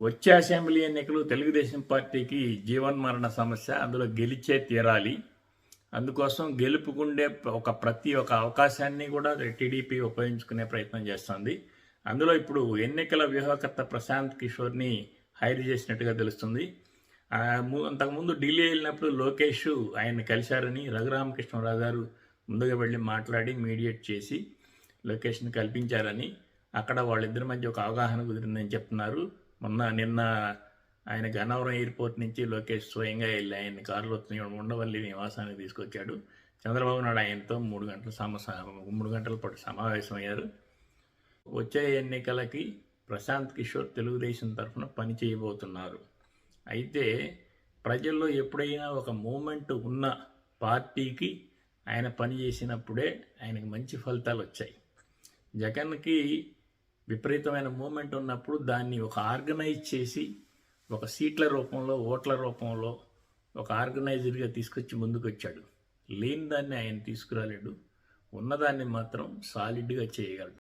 వచ్చే అసెంబ్లీ ఎన్నికలు తెలుగుదేశం పార్టీకి జీవన్మరణ సమస్య అందులో గెలిచే తీరాలి. అందుకోసం గెలుపుకుండే ఒక ప్రతి ఒక్క అవకాశాన్ని కూడా టీడీపీ ఉపయోగించుకునే ప్రయత్నం చేస్తుంది. అందులో ఇప్పుడు ఎన్నికల వ్యూహకర్త ప్రశాంత్ కిషోర్ని హైర్ చేసినట్టుగా తెలుస్తుంది. అంతకుముందు ఢిల్లీ వెళ్ళినప్పుడు లోకేష్ ఆయన కలిశారని రఘురామకృష్ణరావు గారు ముందుగా వెళ్ళి మాట్లాడి మీడియేట్ చేసి లొకేషన్ కల్పించారని అక్కడ వాళ్ళిద్దరి మధ్య ఒక అవగాహన కుదిరిందని చెప్తున్నారు. మొన్న నిన్న ఆయన గన్నవరం ఎయిర్పోర్ట్ నుంచి లోకేష్ స్వయంగా వెళ్ళి ఆయన కారులో ఉండవల్లి నివాసానికి తీసుకొచ్చాడు. చంద్రబాబు నాయుడు ఆయనతో మూడు గంటల సమ మూడు గంటల పాటు సమావేశమయ్యారు. వచ్చే ఎన్నికలకి ప్రశాంత్ కిషోర్ తెలుగుదేశం తరఫున పని చేయబోతున్నారు. అయితే ప్రజల్లో ఎప్పుడైనా ఒక మూమెంట్ ఉన్న పార్టీకి ఆయన పని చేసినప్పుడే ఆయనకు మంచి ఫలితాలు వచ్చాయి. జగన్కి విపరీతమైన మూమెంట్ ఉన్నప్పుడు దాన్ని ఒక ఆర్గనైజ్ చేసి ఒక సీట్ల రూపంలో ఓట్ల రూపంలో ఒక ఆర్గనైజర్గా తీసుకొచ్చి ముందుకు వచ్చాడు లేని దాన్ని ఆయన తీసుకురాలేడు. ఉన్నదాన్ని మాత్రం సాలిడ్గా చేయగలడు.